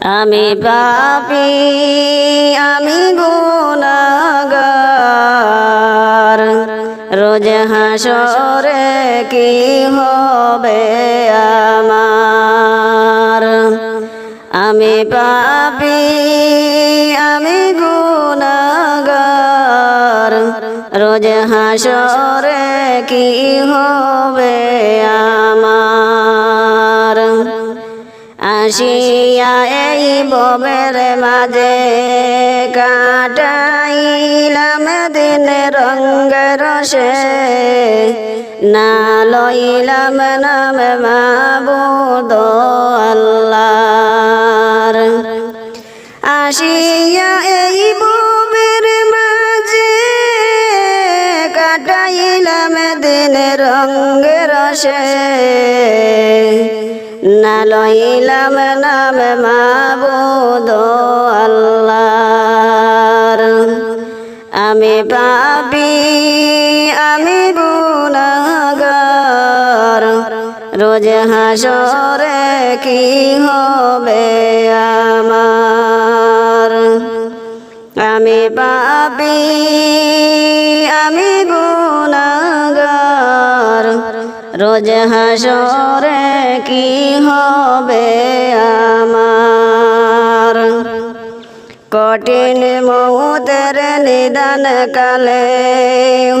আমি পাপি, আমি গুনাগার রোজ হাসরে কি হবে আমার? আমি পাপি, আমি গুনাগার রোজ হাসরে কি হবে আমার? আসিয়া এই ববের মাঝে কাটাইলাম দিন রঙ্গ রসে না লইলাম নাম মাবুদ আল্লাহর। আসিয়া এই ববের মাঝে কাটাইলাম দিন রঙ্গ রসে না লইলাম নাম মাবুদ আল্লাহর। আমি পাপি, আমি গুনাগার রোজ হাসরে কি হবে আমার? আমি পাপি, আমি রোজ হাসরে কি হবে আমার? কঠিন মৌতের নিদান কালে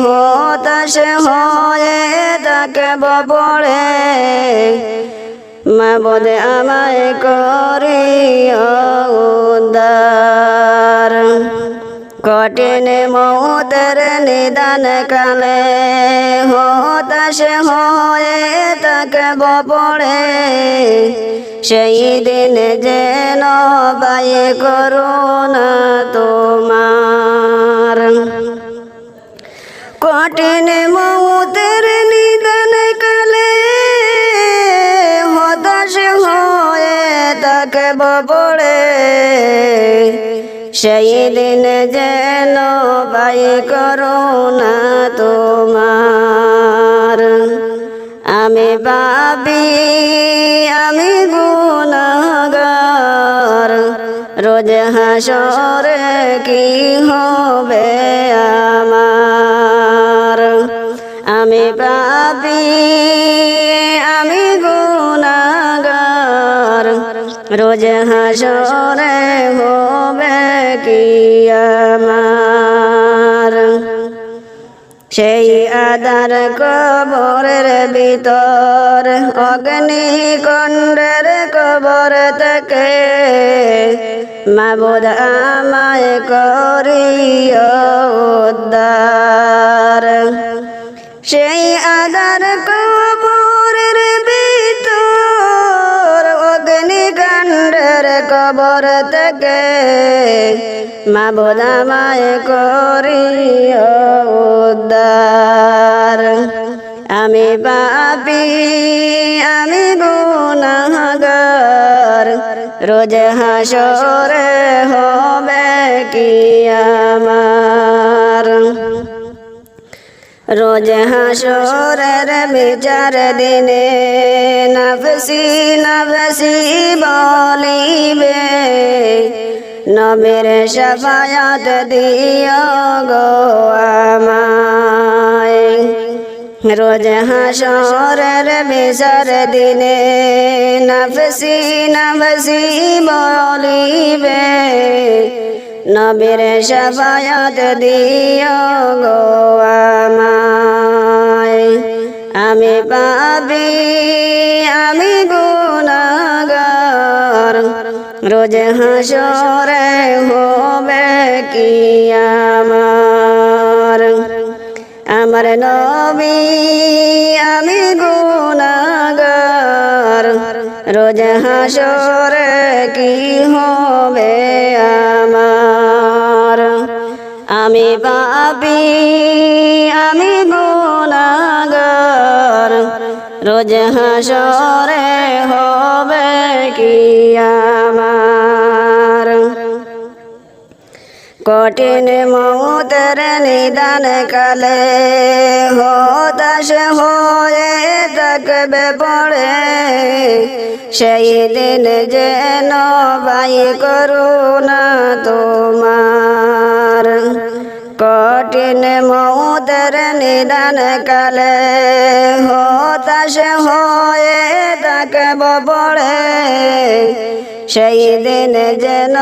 হতাশ হয়ে তাকে বপড়ে মা বোধে আমায় করি উদ্ধার। কঠিন মৌতের নিদান কালে হতাশ হয়ে তাকে বপড়ে। সেই দিন যেন বাই করুণা তোমার। কঠিন মৌতের নিদান কালে হতাশ হয়ে তাকে বপড়ে। সেই দিন পাই করুণা তোমার। আমি পাবি আমি গুনাগার রোজ হাসরে কি হবে আমার? আমি পাপি আমি গুনাগার রোজ হাসরে হবে কি আমার? সেই আদার কবরের ভিতর অগ্নি কণ্ডের কবর থেকে মাবুদ আমায় করিও কবর থেকে মা বোধামায় করিও উদ্ধার। আমি পাপি, আমি গুনাগার রোজ হাসরে হবে কি আমার? রোজ হাসরের বিচার দিনে নফসি নফসি বলিবে নবীর সফায়াত দিও গো আমায় রোজ হাসরের বিচার দিনে নফসি নফসি বলিবে নবীর সফায়াত দিও গো আমায়। আমি পাবি আমি গুনাগার রোজ হাসরে হবে কি আমার আমার নবী, আমি গুনাগার রোজ হাসরে কি হবে আমি পাপি আমি গুনাগার রোজ হাসরে হবে কি আমার? কঠিন মৌতের নিদান কালে হতাশ হয়ে থাকবে পড়ে। সেই দিন যেন বাই করুণা নিদান কালে হতাশ হয়ে থাকব পড়ে সেই দিন যেন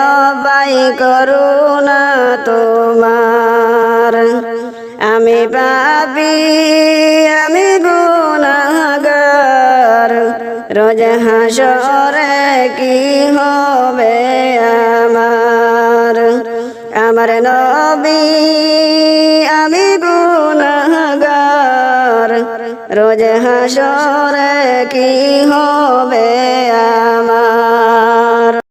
বাই করুণা তোমার। আমি পাপি, আমি গুণাগার রোজ হাসরে কি হবে নবী আমি গুণাগার রোজ হাসরে কি হবে আমার?